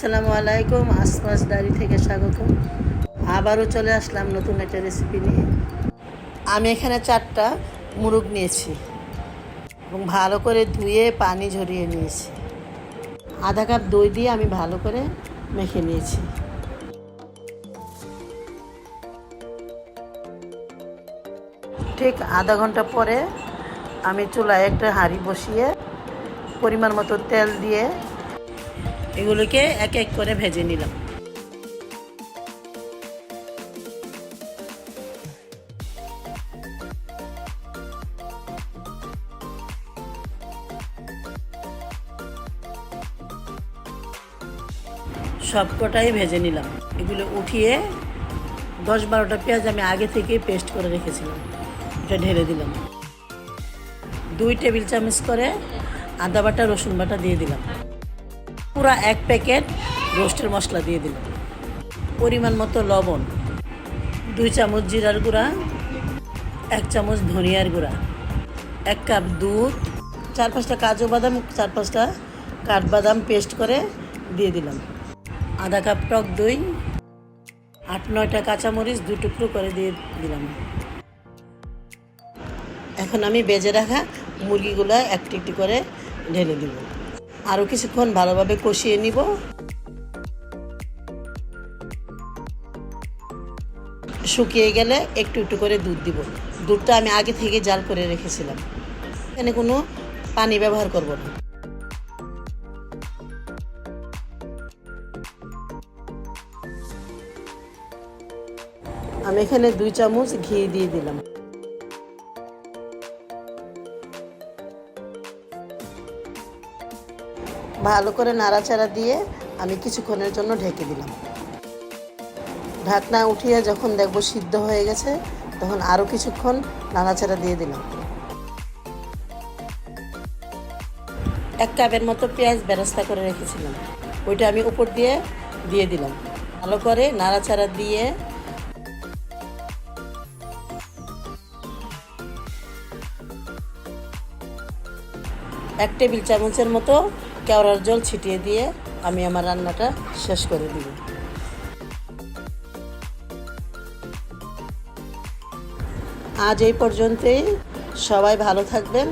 আসসালামু আলাইকুম আসমাস ডায়েরি থেকে স্বাগত আবারও চলে আসলাম নতুন একটা রেসিপি নিয়ে। আমি এখানে চারটা মুরগ নিয়েছি এবং ভালো করে ধুয়ে পানি ঝরিয়ে নিয়েছি। আধা কাপ দই দিয়ে আমি ভালো করে মেখে নিয়েছি। ঠিক আধা ঘণ্টা পরে আমি চুলায় একটা হাঁড়ি বসিয়ে পরিমাণ মতো তেল দিয়ে এগুলোকে এক এক করে ভেজে নিলাম। সবকটাই ভেজে নিলাম। এগুলো উঠিয়ে দশ বারোটা পেঁয়াজ আমি আগে থেকে পেস্ট করে রেখেছিলাম। এটা ঢেলে দিলাম। দুই টেবিল চামচ করে আদা বাটা, রসুন বাটা দিয়ে দিলাম। পুরা এক প্যাকেট রোস্টের মশলা দিয়ে দিলাম পরিমাণ মতো লবণ, দুই চামচ জিরার গুঁড়া, এক চামচ ধনিয়ার গুঁড়া, এক কাপ দুধ, চার পাঁচটা কাজু বাদাম, চার পাঁচটা কাঠবাদাম পেস্ট করে দিয়ে দিলাম। আধা কাপ টক দই, আট নয়টা কাঁচামরিচ দু টুকরো করে দিয়ে দিলাম। এখন আমি বেজে রাখা মুরগিগুলো একটি একটি করে ঢেলে দিব। আরও কিছুক্ষণ ভালোভাবে কষিয়ে নিব। শুকিয়ে গেলে একটু একটু করে দুধ দিব। দুধটা আমি আগে থেকে জাল করে রেখেছিলাম। এখানে কোনো পানি ব্যবহার করব না। আমি এখানে দুই চামচ ঘি দিয়ে দিলাম। ভালো করে নাড়াচাড়া দিয়ে আমি কিছুক্ষণের জন্য ঢেকে দিলাম। ঢাকনা উঠিয়ে যখন দেখব সিদ্ধ হয়ে গেছে, তখন আরও কিছুক্ষণ নাড়াচাড়া দিয়ে দিলাম। এক কাপের মতো পেঁয়াজ বেরেস্তা করে রেখেছিলাম। ওইটা আমি উপর দিয়ে দিয়ে দিলাম। ভালো করে নাড়াচাড়া দিয়ে এক টেবিল চামচের মতো কেওড়ার জল ছিটিয়ে দিয়ে আমি আমার রান্নাটা শেষ করে দিব। আজ এই পর্যন্তই। সবাই ভালো থাকবেন,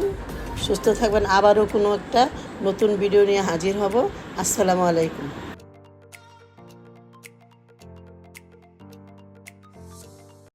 সুস্থ থাকবেন। আবারও কোনো একটা নতুন ভিডিও নিয়ে হাজির হব। আসসালামু আলাইকুম।